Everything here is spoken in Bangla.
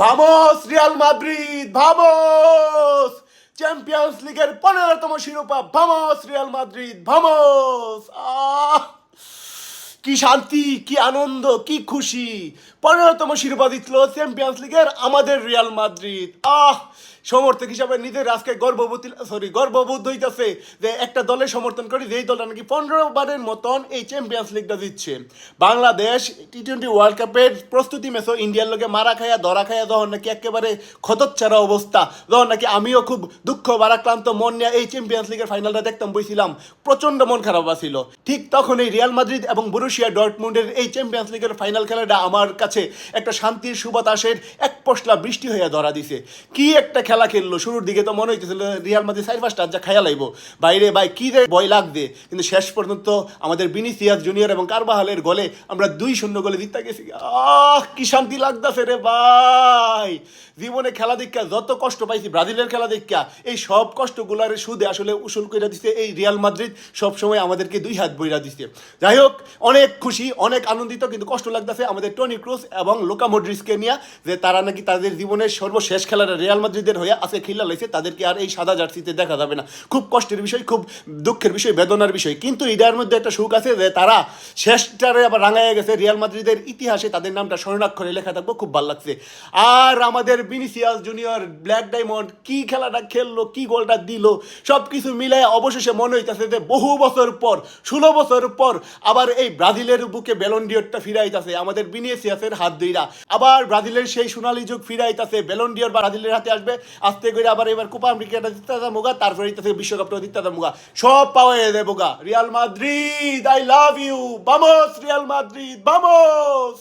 Vamos Real Madrid vamos champions লিগের পনেরোতম শিরোপা ভামোস রিয়াল মাদ্রিদ ভামোস আহ! কি শান্তি, কি আনন্দ, কি খুশি। পনেরোতম শিরোপা জিতল চ্যাম্পিয়ন্স লিগের আমাদের রিয়াল মাদ্রিদ আহ, সমর্থক হিসাবে নিজের আজকে গর্ববতী সরি গর্ববোধ হইতেছে যে একটা দলের সমর্থন করি, যেই দলটা নাকি পনেরো বারের মতন এই চ্যাম্পিয়ন্স লিগটা জিতছে। বাংলাদেশ টি টোয়েন্টি ওয়ার্ল্ড কাপের প্রস্তুতি ম্যাচও ইন্ডিয়ার লোকে মারা খাইয়া ধরা খাইয়া যখন নাকি একেবারে ক্ষতচ্ছাড়া অবস্থা, যখন নাকি আমিও খুব দুঃখ বারাক্রান্ত মন নিয়ে এই চ্যাম্পিয়ন্স লিগের ফাইনালটা দেখতাম, বইছিলাম প্রচণ্ড মন খারাপ আছিল। ঠিক তখন এই রিয়াল মাদ্রিদ এবং বুরুশিয়া ডর্টমুন্ডের এই চ্যাম্পিয়ন্স লিগের ফাইনাল খেলাটা আমার কাছে একটা শান্তির সুবাতাসের এক পশলা বৃষ্টি হইয়া ধরা দিছে। কি একটা খেলা খেললো? শুরুর দিকে তো মনে হইতেছিল রিয়াল মাদ্রিদ চার পাঁচটা যা খাইয়া লাইব। বাইরে ভাই, কি রে ভয় লাগবে কিন্তু শেষ পর্যন্ত আমাদের বিনিসিয়াস জুনিয়র এবং কারবাহালের গোলে আমরা দুই শূন্য গোলে জিততে গেছি। আহ, কি শান্তি লাগতেছে রে ভাই। জীবনে খেলা দেখা যত কষ্ট পাইছি, ব্রাজিলের খেলা দেখা এই সব কষ্টগুলার সুদে আসলে উসুল কইরা দিছে এই রিয়াল মাদ্রিদ সব সময় আমাদেরকে দুই হাত বইরা দিছে। যাই হোক, অনেক খুশি, অনেক আনন্দিত, কিন্তু কষ্ট লাগতেছে আমাদের টনি ক্রুজ এবং লোকা মডরিসকে নিয়ে, যে তারা নাকি তাদের জীবনের সর্বশেষ খেলাটা রিয়াল মাদ্রিদের হয়ে আজকে খেলা লাইছে, তাদেরকে আর এই সাদা জার্সিতে দেখা যাবে না। খুব কষ্টের বিষয়, খুব দুঃখের বিষয়, বেদনার বিষয়। কিন্তু এটার মধ্যে একটা সুখ আছে যে তারা শেষটারে আবার রাঙাইয়া গেছে রিয়াল মাদ্রিদের ইতিহাসে, তাদের নামটা স্বর্ণাক্ষরে লেখা থাকব, খুব ভালো লাগছে। আর আমাদের বিনিসিয়াস জুনিয়র ব্ল্যাক ডায়মন্ড কি খেলাটা খেললো, কি গোলটা দিল সব কিছু মিলায় অবশেষে মনে হইতেছে যে বহু বছর পর, ষোলো বছর পর আবার এই ব্রাজিলের বুকে বেলন্ডিয়রটা ফিরাইতাছে, আমাদের বিনিয়েসিয়াসের হাত দুইরা আবার ব্রাজিলের সেই সোনালী যুগ ফিরাইতাছে বেলন্ডিয়র ব্রাজিলের হাতে আসবে, আস্তে করে আবার এবার কোপা আমেরিকাটা জিততে মুগা, তারপরে ইতাছে বিশ্বকাপটা জিততে মুগা। সব পাওয়া যাবে বোগা Real Madrid I love you vamos Real Madrid vamos